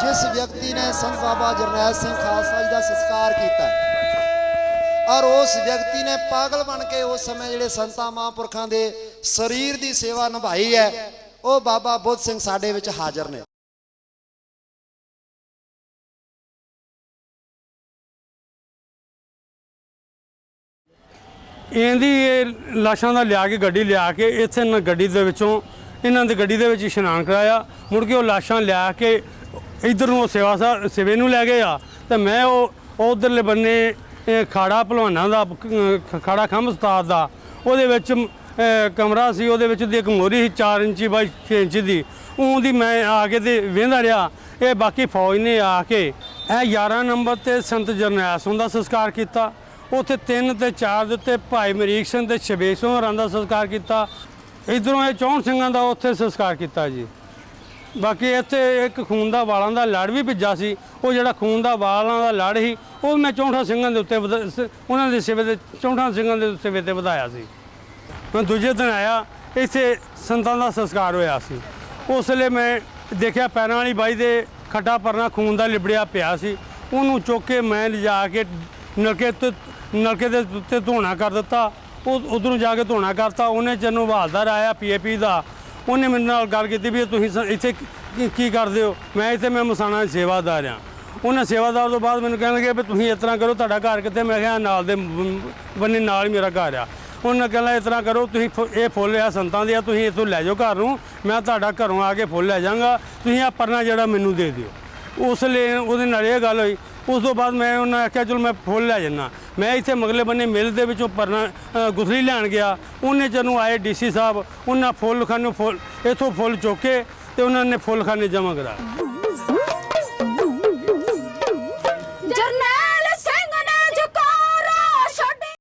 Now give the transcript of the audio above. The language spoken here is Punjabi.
ਜਿਸ ਵਿਅਕਤੀ ਨੇ ਸੰਤ ਬਾਬਾ ਜਰਨੈਲ ਸਿੰਘ ਖਾਲਸਾ ਜੀ ਦਾ ਸੰਸਕਾਰ ਕੀਤਾ ਔਰ ਉਸ ਵਿਅਕਤੀ ਨੇ ਪਾਗਲ ਬਣ ਕੇ ਉਸ ਸਮੇਂ ਜਿਹੜੇ ਸੰਤਾਂ ਮਹਾਂਪੁਰਖਾਂ ਦੇ ਸਰੀਰ ਦੀ ਸੇਵਾ ਨਿਭਾਈ ਹੈ, ਉਹ ਬਾਬਾ ਬੁੱਧ ਸਿੰਘ ਸਾਡੇ ਵਿੱਚ ਹਾਜ਼ਰ ਨੇ। ਇਹਦੀ ਇਹ ਲਾਸ਼ਾਂ ਦਾ ਲਿਆ ਕੇ, ਗੱਡੀ ਲਿਆ ਕੇ ਇੱਥੇ ਨਾ ਗੱਡੀ ਦੇ ਵਿੱਚੋਂ, ਇਹਨਾਂ ਦੀ ਗੱਡੀ ਦੇ ਵਿੱਚ ਇਸ਼ਨਾਨ ਕਰਾਇਆ। ਮੁੜ ਕੇ ਉਹ ਲਾਸ਼ਾਂ ਲਿਆ ਕੇ ਇਧਰ ਨੂੰ ਉਹ ਸੇਵਾ ਸਾ ਸਿਵੇ ਨੂੰ ਲੈ ਗਏ ਆ ਤੇ ਮੈਂ ਉਹ ਉਧਰਲੇ ਬੰਨੇ ਇਹ ਖਾੜਾ ਭਲਵਾਨਾਂ ਦਾ ਅਹ, ਖਾੜਾ ਖੰਭ ਉਸਤਾਦ ਦਾ ਉਹਦੇ ਵਿੱਚ ਅਹ, ਕਮਰਾ ਸੀ ਉਹਦੇ ਵਿੱਚ ਦੀ ਇੱਕ ਮੋਰੀ ਸੀ 4 ਇੰਚੀ ਬਾਈ 6 ਇੰਚ ਦੀ ਉਹਦੀ ਮੈਂ ਆ ਕੇ ਤੇ ਵੇਂਦਾ ਰਿਹਾ ਇਹ ਬਾਕੀ ਫੌਜ ਨੇ ਆ ਕੇ ਇਹ 11 ਨੰਬਰ ਤੇ ਸੰਤ ਜਰਨੈਲ ਸਿੰਘ ਦਾ ਸੰਸਕਾਰ ਕੀਤਾ ਉੱਥੇ 3 ਤੇ 4 ਦੇ ਉੱਤੇ ਭਾਈ ਮਰੀਕ ਸਿੰਘ ਤੇ ਸ਼ਬੇਸ਼ ਸਿੰਘ ਹੋਰਾਂ ਦਾ ਸੰਸਕਾਰ ਕੀਤਾ ਇਧਰੋਂ ਇਹ ਚੌਣ ਸਿੰਘਾਂ ਦਾ ਉੱਥੇ ਸੰਸਕਾਰ ਕੀਤਾ ਜੀ। ਬਾਕੀ ਇੱਥੇ ਇੱਕ ਖੂਨ ਦਾ ਵਾਲਾਂ ਦਾ ਲੜ ਵੀ ਭਿੱਜਾ ਸੀ। ਉਹ ਜਿਹੜਾ ਖੂਨ ਦਾ ਵਾਲਾਂ ਦਾ ਲੜ ਸੀ, ਉਹ ਮੈਂ ਚੌਂਠਾ ਸਿੰਘਾਂ ਦੇ ਉੱਤੇ ਵਧ- ਸ- ਉਹਨਾਂ ਦੇ ਸਿਵੇ ਤੇ ਚੌਂਠਾ ਸਿੰਘਾਂ ਦੇ ਸਿਵੇ ਤੇ ਵਧਾਇਆ ਸੀ। ਮੈਂ ਦੂਜੇ ਦਿਨ ਆਇਆ, ਇੱਥੇ ਸੰਤਾਂ ਦਾ ਸੰਸਕਾਰ ਹੋਇਆ ਸੀ। ਉਸ ਵੇਲੇ ਮੈਂ ਦੇਖਿਆ ਪੈਰਾਂ ਵਾਲੀ ਬਾਈ ਦੇ ਖੱਟਾ ਪਰਨਾ ਖੂਨ ਦਾ ਲਿਬੜਿਆ ਪਿਆ ਸੀ। ਉਹਨੂੰ ਚੁੱਕ ਕੇ ਮੈਂ ਲਿਜਾ ਕੇ ਨਲਕੇ ਤੇ, ਨਲਕੇ ਦੇ ਉੱਤੇ ਧੋਣਾ ਕਰ ਦਿੱਤਾ। ਉਹ, ਉਧਰੋਂ ਜਾ ਕੇ ਧੋਣਾ ਕਰਤਾ। ਉਹਨੇ ਜਨੂੰ ਹਵਾਲਦਾਰ ਆਇਆ ਪੀਏਪੀ ਦਾ। ਉਹਨੇ ਮੇਰੇ ਨਾਲ ਗੱਲ ਕੀਤੀ ਵੀ ਤੁਸੀਂ ਸ- ਇੱਥੇ ਕੀ- ਕੀ ਕਰਦੇ ਹੋ? ਮੈਂ ਇੱਥੇ, ਮੈਂ ਮਸਾਣਾ ਦੀ ਸੇਵਾਦਾਰ ਆ ਉਹਨਾਂ ਸੇਵਾਦਾਰ ਤੋਂ ਬਾਅਦ ਮੈਨੂੰ ਕਹਿਣ ਲੱਗੇ ਵੀ ਤੁਸੀਂ ਇਸ ਤਰ੍ਹਾਂ ਕਰੋ, ਤੁਹਾਡਾ ਘਰ ਕਿੱਥੇ? ਮੈਂ ਕਿਹਾ ਨਾਲ ਦੇ ਬ- ਬੰਨੇ ਨਾਲ ਹੀ ਮੇਰਾ ਘਰ ਆ। ਉਹਨਾਂ ਕਹਿੰਦਾ ਇਸ ਤਰ੍ਹਾਂ ਕਰੋ, ਤੁਸੀਂ ਫੁ- ਇਹ ਫੁੱਲ ਆ, ਸੰਤਾਂ ਦੇ ਆ, ਤੁਸੀਂ ਇੱਥੋਂ ਲੈ ਜਾਓ ਘਰ ਨੂੰ। ਮੈਂ ਤੁਹਾਡਾ ਘਰੋਂ ਆ ਕੇ ਫੁੱਲ ਲੈ ਜਾਵਾਂਗਾ। ਤੁਸੀਂ ਆ ਪਰਨਾ ਜਿਹੜਾ ਮੈਨੂੰ ਦੇ ਦਿਓ। ਉਸ ਲਈ, ਉਹਦੇ ਨਾਲ ਇਹ ਗੱਲ ਹੋਈ। ਉਸ ਤੋਂ ਬਾਅਦ ਮੈਂ ਉਹਨਾਂ ਆਖਿਆ, ਚਲੋ ਮੈਂ ਫੁੱਲ ਲੈ ਜੰਨਾ ਮੈਂ ਇੱਥੇ ਮਗਲੇ ਬੰਨੇ ਮਿਲ ਦੇ ਵਿੱਚੋਂ ਪਰਨਾ ਗੁਥਲੀ ਲੈਣ ਗਿਆ। ਉਹਨੇ ਜਦੋਂ ਆਏ ਡੀਸੀ ਸਾਹਿਬ, ਉਹਨਾਂ ਫੁੱਲ ਖਾਨੇ ਫੁੱਲ, ਇੱਥੋਂ ਫੁੱਲ ਚੁੱਕੇ ਕੇ ਤੇ ਉਹਨਾਂ ਨੇ ਫੁੱਲ ਖਾਨੇ ਜਮ੍ਹਾਂ ਕਰਾਇਆ